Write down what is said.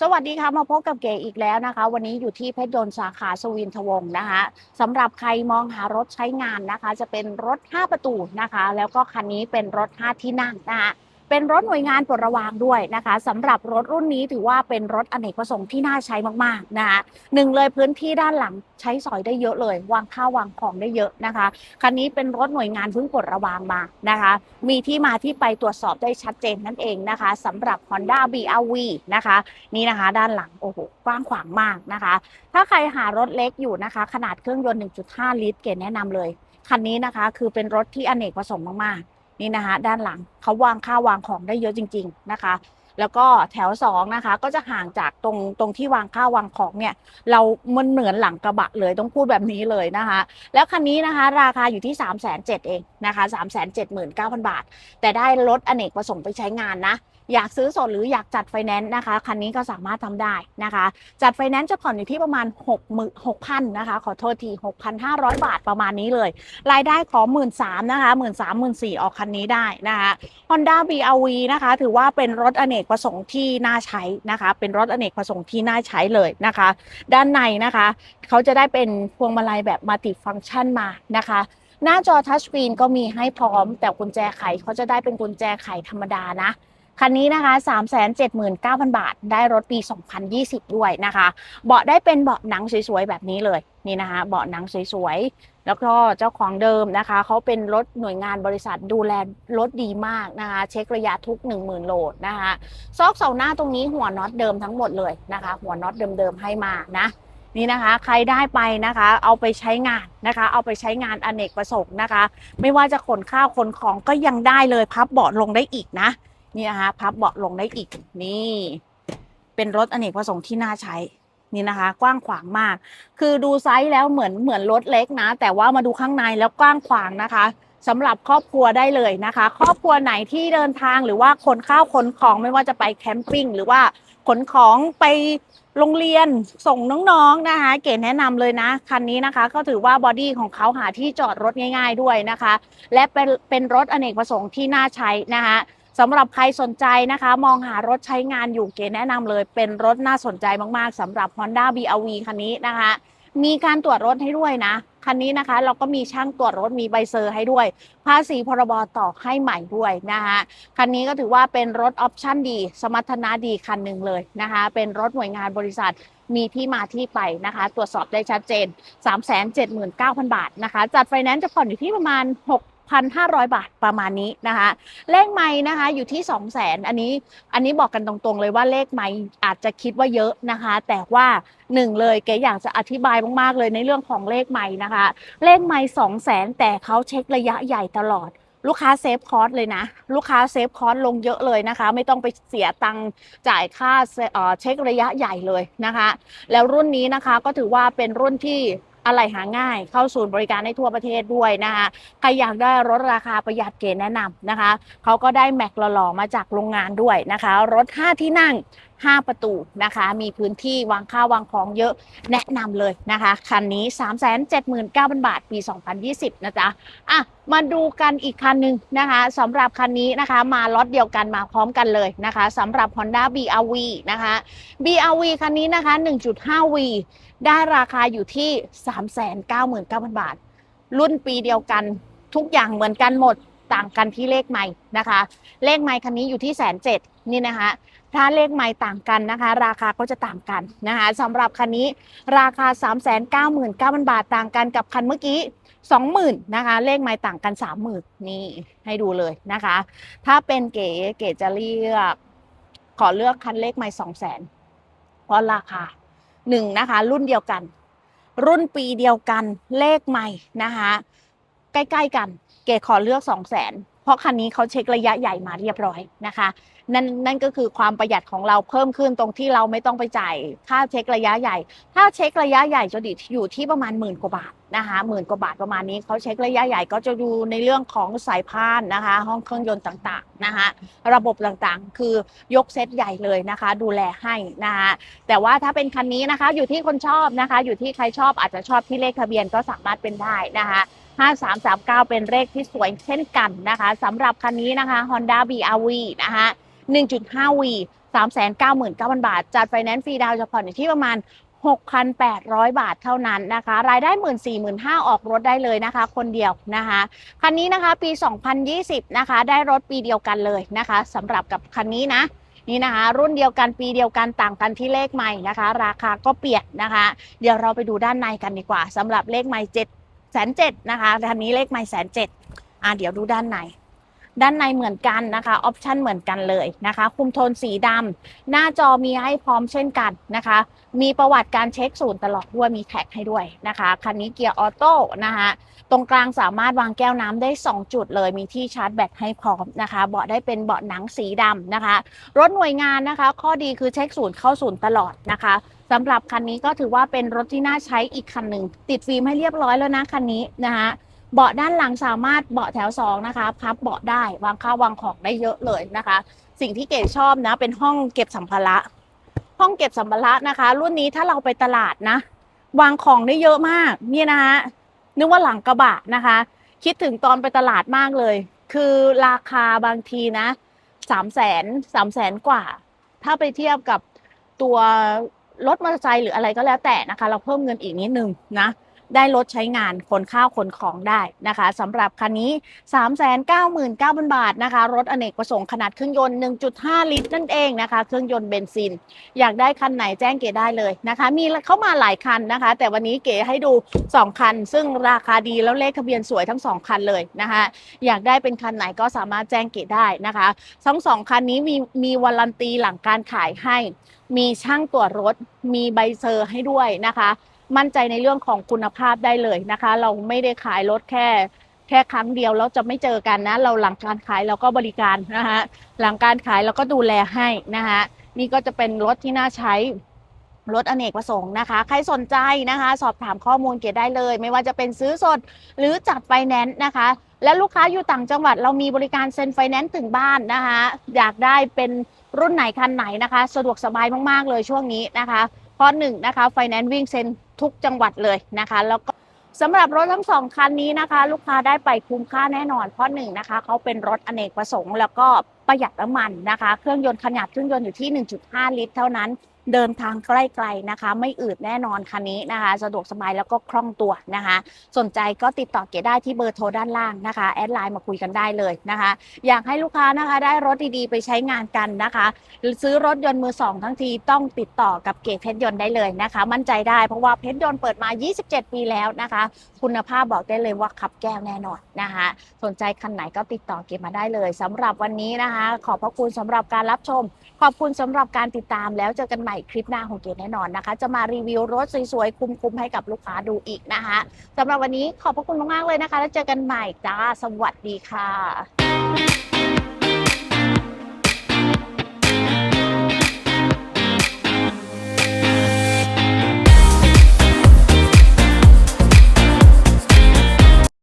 สวัสดีค่ะมาพบกับเก๋อีกแล้วนะคะ วันนี้อยู่ที่เพชรยนต์สาขาสวินทวงศ์นะคะสำหรับใครมองหารถใช้งานนะคะ จะเป็นรถ 5 ประตูนะคะ แล้วก็คันนี้เป็นรถ 5 ที่นั่งนะคะ เป็นรถหน่วยงานปลดระวางด้วยนะคะสำหรับรถรุ่นนี้ถือว่าเป็นรถอเนกประสงค์ที่น่าใช้มากๆนะคะหนึ่งเลยพื้นที่ด้านหลังใช้สอยได้เยอะเลย วางข้าววางของได้เยอะนะคะคันนี้เป็นรถหน่วยงานเพิ่งปลดระวางมานะคะ มีที่มาที่ไปตรวจสอบได้ชัดเจนนั่นเองนะคะสำหรับ Honda BRV นะคะ นี่นะคะ ด้านหลังโอ้โหกว้างขวางมากนะคะ ถ้าใครหารถเล็กอยู่นะคะ ขนาดเครื่องยนต์ 1.5 ลิตร เก๋แนะนำเลยคันนี้นะคะคือเป็นรถที่อเนกประสงค์มากๆ นี่นะคะด้านหลังเขาวางข้าววางของได้เยอะจริง ๆนะคะ แล้วก็แถวสองนะคะ ก็จะห่างจากตรงตรงที่วางข้าววางของเนี่ย เรามันเหมือนหลังกระบะเลยต้องพูดแบบนี้เลยนะคะ แล้วคันนี้นะคะ ราคาอยู่ที่ 3 7 0 0 0เองนะคะ 3 7 9 0 0 0 บาท แต่ได้รถอเนกประสงค์ไปใช้งานนะ อยากซื้อสดหรืออยากจัดไฟแนนซ์นะคะ คันนี้ก็สามารถทำได้นะคะ จัดไฟแนนซ์จะผ่อนอยู่ที่ประมาณ6 6 0 0 0นหกพันนะคะ ขอโทษที 6,500 บาทประมาณนี้เลย รายได้ขอ1 3 0 0 0นะคะ1 3 0 0 0 1 4ออกคันนี้ได้นะคะ Honda BRV นะคะ ถือว่าเป็นรถอเนกประสงค์ที่น่าใช้นะคะ เป็นรถอเนกประสงค์ที่น่าใช้เลยนะคะ ด้านในนะคะ เขาจะได้เป็นพวงมาลัยแบบมัลติฟังก์ชันมานะคะหน้าจอทัชสกรีนก็มีให้พร้อม แต่กุญแจไขเขาจะได้เป็นกุญแจไขธรรมดานะ คันนี้นะคะ 379,000 บาท ได้รถปี 2020 ด้วยนะคะ เบาะได้เป็นเบาะหนังสวยๆ แบบนี้เลยนี่นะคะ เบาะหนังสวยๆ แล้วก็เจ้าของเดิมนะคะ เขาเป็นรถหน่วยงานบริษัทดูแลรถดีมากนะคะ เช็คระยะทุก 10,000 โลนะคะซอกเสาหน้าตรงนี้หัวน็อตเดิมทั้งหมดเลยนะคะ หัวน็อตเดิมๆ ให้มานะนี่นะคะใครได้ไปนะคะ เอาไปใช้งานนะคะ เอาไปใช้งานอเนกประสงค์นะคะ ไม่ว่าจะขนข้าวขนของก็ยังได้เลยพับเบาะลงได้อีกนะ นี่นะคะพับเบาะลงได้อีกนี่ เป็นรถอเนกประสงค์ที่น่าใช้นี่นะคะ กว้างขวางมาก คือดูไซส์แล้วเหมือนเหมือนรถเล็กนะ แต่ว่ามาดูข้างในแล้วกว้างขวางนะคะสำหรับครอบครัวได้เลยนะคะ ครอบครัวไหนที่เดินทางหรือว่าขนข้าวขนของไม่ว่าจะไปแคมปิ้งหรือว่าขนของไปโรงเรียนส่งน้องๆนะคะ เก๋แนะนำเลยนะ คันนี้นะคะ ก็ถือว่าบอดี้ของเขาหาที่จอดรถง่าย ๆด้วยนะคะ และเป็นเป็นรถอเนกประสงค์ที่น่าใช้นะคะ สำหรับใครสนใจนะคะ มองหารถใช้งานอยู่เก๋แนะนำเลย เป็นรถน่าสนใจมากๆสำหรับ Honda BRV คันนี้นะคะ มีการตรวจรถให้ด้วยนะ คันนี้นะคะ เราก็มีช่างตรวจรถมีใบเซอร์ให้ด้วย ภาษีพรบต่อให้ใหม่ด้วยนะคะคันนี้ก็ถือว่าเป็นรถออปชั่นดี สมรรถนะดีคันหนึ่งเลยนะคะ เป็นรถหน่วยงานบริษัทมีที่มาที่ไปนะคะ ตรวจสอบได้ชัดเจน 379,000 บาทนะคะ จัดไฟแนนซ์จะผ่อนอยู่ที่ประมาณ 6,500 บาทประมาณนี้นะคะ เลขไม่นะคะอยู่ที่ 200,000อันนี้อันนี้บอกกันตรงๆเลยว่าเลขไม่อาจจะคิดว่าเยอะนะคะ แต่ว่าหนึ่งเลยแกอยากจะอธิบายมากๆเลยในเรื่องของเลขไม่นะคะ เลขไม่สองแสนแต่เขาเช็คระยะใหญ่ตลอดลูกค้าเซฟคอร์สเลยนะ ลูกค้าเซฟคอร์สลงเยอะเลยนะคะ ไม่ต้องไปเสียตังค์จ่ายค่าเเช็คระยะใหญ่เลยนะคะ แล้วรุ่นนี้นะคะก็ถือว่าเป็นรุ่นที่ อะไรหาง่าย เข้าศูนย์บริการได้ทั่วประเทศด้วยนะคะใครอยากได้รถราคาประหยัดเกณฑ์แนะนำนะคะเขาก็ได้แม็กหล่อๆมาจากโรงงานด้วยนะคะ รถ 5 ที่นั่ง 5 ประตูนะคะ มีพื้นที่วางข้าววางของเยอะแนะนำเลยนะคะ คันนี้ 379,000 บาท ปี 2020 นะจ๊ะ อะ มาดูกันอีกคันหนึ่งนะคะสำหรับคันนี้นะคะ มาล็อตเดียวกันมาพร้อมกันเลยนะคะสำหรับ Honda BRV นะคะ BRV คันนี้นะคะ 1.5V ได้ราคาอยู่ที่ 399,000 บาท รุ่นปีเดียวกันทุกอย่างเหมือนกันหมด ต่างกันที่เลขไม่นะคะ เลขไม่คันนี้อยู่ที่แสนเจ็ดนี่นะคะ ถ้าเลขไม่ต่างกันนะคะ ราคาก็จะต่างกันนะคะสำหรับคันนี้ราคา 399,000 บาทต่างกันกับคันเมื่อกี้20,000นะคะ เลขไม่ต่างกัน30,000นี่ให้ดูเลยนะคะ ถ้าเป็นเก๋เก๋จะเลือกขอเลือกคันเลขไม่200,000เพราะราคาหนึ่งนะคะ รุ่นเดียวกัน รุ่นปีเดียวกันเลขใหม่นะคะ ใกล้ๆกัน เก๋ขอเลือก 2 0 0 0 0 0เพราะคันนี้เขาเช็คระยะใหญ่มาเรียบร้อยนะคะ นั่นนั่นก็คือความประหยัดของเราเพิ่มขึ้นตรงที่เราไม่ต้องไปจ่ายค่าเช็คระยะใหญ่ ถ้าเช็คระยะใหญ่จะอยู่ที่ประมาณหมื่นกว่าบาทนะคะหมื่นกว่าบาทประมาณนี้เขาเช็คระยะใหญ่ก็จะดูในเรื่องของสายพานนะคะ ห้องเครื่องยนต์ต่างๆนะคะระบบต่างๆ คือยกเซตใหญ่เลยนะคะ ดูแลให้นะคะแต่ว่าถ้าเป็นคันนี้นะคะอยู่ที่คนชอบนะคะ อยู่ที่ใครชอบอาจจะชอบที่เลขทะเบียนก็สามารถเป็นได้นะคะ 5339 เป็นเลขที่สวยเช่นกันนะคะสำหรับคันนี้นะคะ Honda BRV นะคะ 1.5 V 399,000 บาท จัดไฟแนนซ์ฟรีดาวน์จะผ่อนอยู่ที่ประมาณ 6,800 บาทเท่านั้นนะคะ รายได้ 1 4 0 0 0 0ออกรถได้เลยนะคะ คนเดียวนะคะ คันนี้นะคะปี 2020 นะคะ ได้รถปีเดียวกันเลยนะคะสำหรับกับคันนี้นะนี่นะคะ รุ่นเดียวกันปีเดียวกันต่างกันที่เลขใหม่นะคะ ราคาก็เปลี่ยนนะคะ เดี๋ยวเราไปดูด้านในกันดีกว่าสำหรับเลขใหม่เจ็ด แสนเจ็ดนะคะคันนี้เลขไม่แสนเจ็ดอ่าเดี๋ยวดูด้านใน ด้านในเหมือนกันนะคะออปชันเหมือนกันเลยนะคะคุมโทนสีดำหน้าจอมีให้พร้อมเช่นกันนะคะ มีประวัติการเช็คศูนย์ตลอดด้วยมีแท็กให้ด้วยนะคะคันนี้เกียร์ออโต้นะคะตรงกลางสามารถวางแก้วน้ำได้ 2 จุดเลยมีที่ชาร์จแบตให้พร้อมนะคะเบาะได้เป็นเบาะหนังสีดำนะคะ รถหน่วยงานนะคะ ข้อดีคือเช็คศูนย์เข้าศูนย์ตลอดนะคะสำหรับคันนี้ก็ถือว่าเป็นรถที่น่าใช้อีกคันหนึ่งติดฟิล์มให้เรียบร้อยแล้วนะคันนี้นะคะ เบาะด้านหลังสามารถเบาะแถวสองนะคะพับเบาะได้วางข้าววางของได้เยอะเลยนะคะ สิ่งที่เก๋ชอบนะเป็นห้องเก็บสัมภาระ ห้องเก็บสัมภาระนะคะ รุ่นนี้ถ้าเราไปตลาดนะ วางของได้เยอะมากเนี่ยนะคะนึกว่าหลังกระบะนะคะ คิดถึงตอนไปตลาดมากเลย คือราคาบางทีนะสามแสนสามแสนกว่า ถ้าไปเทียบกับตัวรถมอเตอร์ไซค์หรืออะไรก็แล้วแต่นะคะ เราเพิ่มเงินอีกนิดนึงนะ ได้รถใช้งานขนข้าวขนของได้นะคะสำหรับคันนี้ 399,000 บาทนะคะ รถอเนกประสงค์ขนาดเครื่องยนต์ 1.5 ลิตรนั่นเองนะคะ เครื่องยนต์เบนซิน อยากได้คันไหนแจ้งเก๋ได้เลยนะคะ มีเข้ามาหลายคันนะคะ แต่วันนี้เก๋ให้ดู 2 คัน ซึ่งราคาดีแล้วเลขทะเบียนสวยทั้ง 2 คันเลยนะคะอยากได้เป็นคันไหนก็สามารถแจ้งเก๋ได้นะคะทั้งสองคันนี้มีมีวารันตีหลังการขายให้ มีช่างตรวจรถมีใบเซอร์ให้ด้วยนะคะ มั่นใจในเรื่องของคุณภาพได้เลยนะคะ เราไม่ได้ขายรถแค่แค่ครั้งเดียวแล้วจะไม่เจอกันนะ เราหลังการขายเราก็บริการนะคะหลังการขายเราก็ดูแลให้นะคะนี่ก็จะเป็นรถที่น่าใช้รถอเนกประสงค์นะคะ ใครสนใจนะคะ สอบถามข้อมูลเกียรได้เลย ไม่ว่าจะเป็นซื้อสดหรือจัดไฟแนนซ์นะคะ และลูกค้าอยู่ต่างจังหวัดเรามีบริการเซ็นไฟแนนซ์ถึงบ้านนะคะ อยากได้เป็นรุ่นไหนคันไหนนะคะ สะดวกสบายมาก ๆ เลยช่วงนี้นะคะเพราะหนึ่งนะคะไฟแนนซ์วิ่งเซ็น ทุกจังหวัดเลยนะคะ แล้วก็สำหรับรถทั้งสองคันนี้นะคะ ลูกค้าได้ไปคุ้มค่าแน่นอน เพราะหนึ่งนะคะเขาเป็นรถอเนกประสงค์ แล้วก็ประหยัดน้ำมันนะคะ เครื่องยนต์ขนาดเครื่องยนต์อยู่ที่ 1.5 ลิตร เท่านั้น เดินทางใกล้ๆนะคะ ไม่อืดแน่นอนคันนี้นะคะ สะดวกสบายแล้วก็คล่องตัวนะคะ สนใจก็ติดต่อเก๋ได้ที่เบอร์โทรด้านล่างนะคะ แอดไลน์มาคุยกันได้เลยนะคะ อยากให้ลูกค้านะคะ ได้รถดีๆ ไปใช้งานกันนะคะซื้อรถยนต์มือสองทั้งทีต้องติดต่อกับเกตเพชรยนต์ได้เลยนะคะ มั่นใจได้เพราะว่าเพชรยนต์เปิดมา 27 ปีแล้วนะคะ คุณภาพบอกได้เลยว่าขับแก้วแน่นอนนะคะ สนใจคันไหนก็ติดต่อเกตมาได้เลยสำหรับวันนี้นะคะ ขอบพระคุณสำหรับการรับชม ขอบคุณสำหรับการติดตามแล้วเจอกันใหม่คลิปหน้าของเกดแน่นอนนะคะ จะมารีวิวรถสวยๆ คุ้มๆ ให้กับลูกค้าดูอีกนะคะสำหรับวันนี้ขอบพระคุณมากๆเลยนะคะ แล้วเจอกันใหม่จ้า สวัสดีค่ะ